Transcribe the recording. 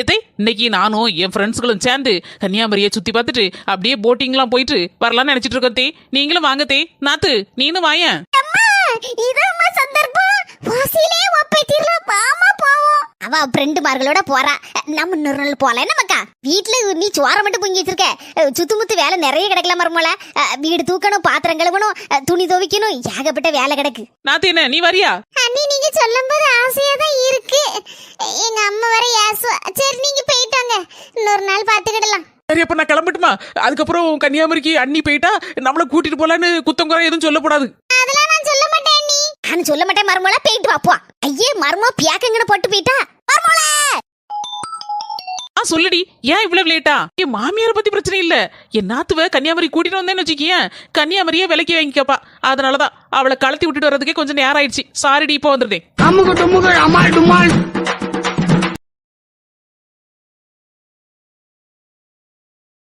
எதை இன்னைக்கு நானும் என் ஃப்ரெண்ட்ஸ்களும் சேர்ந்து கன்னியாகுமரியை சுத்தி பார்த்துட்டு அப்படியே போட்டிங்லாம் போயிட்டு வரலாம்னு நினைச்சிட்டு இருக்கோம் தே. நீங்களும் வாங்க தே. நாத்து நீனும் வாயேன். அவ ஃப்ரெண்டு மார்களோட போறா. நம்ம இன்னொரு நாள் போலாம் நமக்கா வீட்டுல நீ சோற மட்டும் பொங்கி வச்சிருக்க. சுத்துமுத்து வேலை நிறைய கிடக்கல மருமோல வீடு தூக்கணும் பாத்திரம் கழுவணும் துணி துவைக்கணும். ஏகப்பட்ட வேலை கிடக்கு. நாத்து என்ன? நீ வரியா? அண்ணி நீங்க சொல்லும்போது ஆசையா தான் இருக்கு. நாள் பாத்துக்கிடலாம் சரி அப்ப நான் கிளம்பட்டுமா? அதுக்கப்புறம் கன்னியாகுமரிக்கு அண்ணி போயிட்டா நம்மள கூட்டிட்டு போலான்னு குத்தம் குறை எதுவும் சொல்லக்கூடாது. அதெல்லாம் நான் சொல்ல மாட்டேன் நீ நான் சொல்ல மாட்டேன் மருமோல போயிட்டு வா போ ஐயே மருமோ பியாக்கங்கன்னு போட்டு போயிட்டா. மருமோல ஆ சொல்லுடி. ஏன் இவ்வளவு லேட்டா என் மாமியார பத்தி பிரச்சனை இல்ல. என் நாத்துவ கன்னியாகுமரி கூட்டிட்டு வந்தேன்னு வச்சுக்கியேன் கன்னியாகுமரியே விலைக்கு வாங்கிக்கப்பா. அதனாலதான் அவளை கழட்டி விட்டுட்டு வர்றதுக்கே கொஞ்சம் நேரம் ஆயிடுச்சு. சாரிடி இப்போ வந்துருந்தேன்.